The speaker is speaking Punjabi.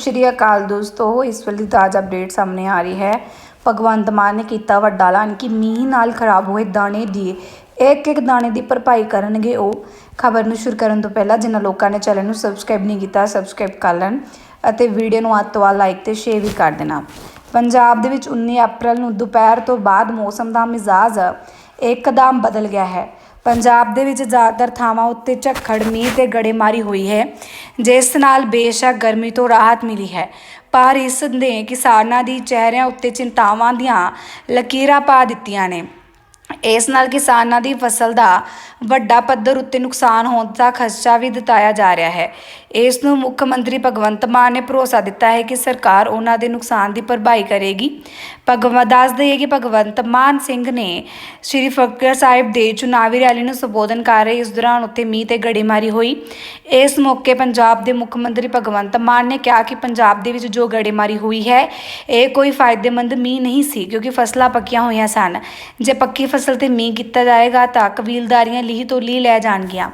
ਸ਼੍ਰੀ ਅਕਾਲ ਦੋਸਤੋ, ਇਸ ਵੇਲੇ ਦੀ ਤਾਜ਼ਾ ਅਪਡੇਟ ਸਾਹਮਣੇ ਆ ਰਹੀ ਹੈ। ਭਗਵੰਤ ਮਾਨ ਨੇ ਕੀਤਾ ਵੱਡਾ ਐਲਾਨ ਕਿ ਮੀਂਹ ਨਾਲ ਖਰਾਬ ਹੋਏ ਦਾਣੇ ਦੀ, ਇੱਕ ਇੱਕ ਦਾਣੇ ਦੀ ਭਰਪਾਈ ਕਰਨਗੇ ਉਹ। ਖਬਰ ਨੂੰ ਸ਼ੁਰੂ ਕਰਨ ਤੋਂ ਪਹਿਲਾਂ ਜਿਨ੍ਹਾਂ ਲੋਕਾਂ ਨੇ ਚੈਨਲ ਨੂੰ ਸਬਸਕ੍ਰਾਈਬ ਨਹੀਂ ਕੀਤਾ ਸਬਸਕ੍ਰਾਈਬ ਕਰ ਲੈਣ ਅਤੇ ਵੀਡੀਓ ਨੂੰ ਅੱਧ ਤੋਂ ਵੱਧ ਲਾਈਕ ਤੇ ਸ਼ੇਅਰ ਵੀ ਕਰ ਦੇਣਾ। ਪੰਜਾਬ ਦੇ ਵਿੱਚ 19 ਅਪ੍ਰੈਲ ਨੂੰ ਦੁਪਹਿਰ ਤੋਂ ਬਾਅਦ ਮੌਸਮ ਦਾ ਮਿਜ਼ਾਜ ਇੱਕਦਮ ਬਦਲ ਗਿਆ ਹੈ। ਪੰਜਾਬ ਦੇ ਵਿੱਚ ਜ਼ਿਆਦਾਤਰ ਥਾਵਾਂ ਉੱਤੇ ਝੱਖੜ, ਮੀਂਹ ਤੇ ਗੜੇਮਾਰੀ ਹੋਈ ਹੈ, ਜਿਸ ਨਾਲ ਬੇਸ਼ੱਕ ਗਰਮੀ ਤੋਂ ਰਾਹਤ ਮਿਲੀ ਹੈ। ਪਰ ਇਸ ਨੇ ਕਿਸਾਨਾਂ ਦੀ ਚਿਹਰਿਆਂ ਉੱਤੇ ਚਿੰਤਾਵਾਂ ਦੀਆਂ ਲਕੀਰਾਂ ਪਾ ਦਿੱਤੀਆਂ ਨੇ। ਇਸ ਨਾਲ ਕਿਸਾਨਾਂ ਦੀ ਫਸਲ ਦਾ ਵੱਡਾ ਪੱਧਰ ਉੱਤੇ ਨੁਕਸਾਨ ਹੋਣ ਦਾ ਖਦਸ਼ਾ ਵੀ ਜਤਾਇਆ ਜਾ ਰਿਹਾ ਹੈ। ਇਸ ਨੂੰ ਮੁੱਖ ਮੰਤਰੀ ਭਗਵੰਤ ਮਾਨ ਨੇ ਭਰੋਸਾ ਦਿੱਤਾ ਹੈ ਕਿ ਸਰਕਾਰ ਉਹਨਾਂ ਦੇ ਨੁਕਸਾਨ ਦੀ ਭਰਪਾਈ ਕਰੇਗੀ। ਭਗਵੰਤ ਦੱਸ ਦਈਏ ਕਿ ਭਗਵੰਤ ਮਾਨ ਸਿੰਘ ਨੇ ਸ੍ਰੀ ਫਤਿਹਗੜ੍ਹ ਸਾਹਿਬ ਦੇ ਚੁਣਾਵੀ ਰੈਲੀ ਨੂੰ ਸੰਬੋਧਨ ਕਰ ਰਹੇ, ਇਸ ਦੌਰਾਨ ਉੱਥੇ ਮੀਂਹ ਤੇ ਗੜੇਮਾਰੀ ਹੋਈ। ਇਸ ਮੌਕੇ ਪੰਜਾਬ ਦੇ ਮੁੱਖ ਮੰਤਰੀ ਭਗਵੰਤ ਮਾਨ ਨੇ ਕਿਹਾ ਕਿ ਪੰਜਾਬ ਦੇ ਵਿੱਚ ਜੋ ਗੜੇਮਾਰੀ ਹੋਈ ਹੈ, ਇਹ ਕੋਈ ਫਾਇਦੇਮੰਦ ਮੀਂਹ ਨਹੀਂ ਸੀ, ਕਿਉਂਕਿ ਫਸਲਾਂ ਪੱਕੀਆਂ ਹੋਈਆਂ ਸਨ। ਜੇ ਪੱਕੀ ਫਸਲ ਤੇ ਮੀਂਹ ਕੀਤਾ ਜਾਏਗਾ ਤਾਂ ਕਬੀਲਦਾਰੀਆਂ ਹੀ ਤੋਂ ਲੈ ਜਾਣਗੀਆਂ।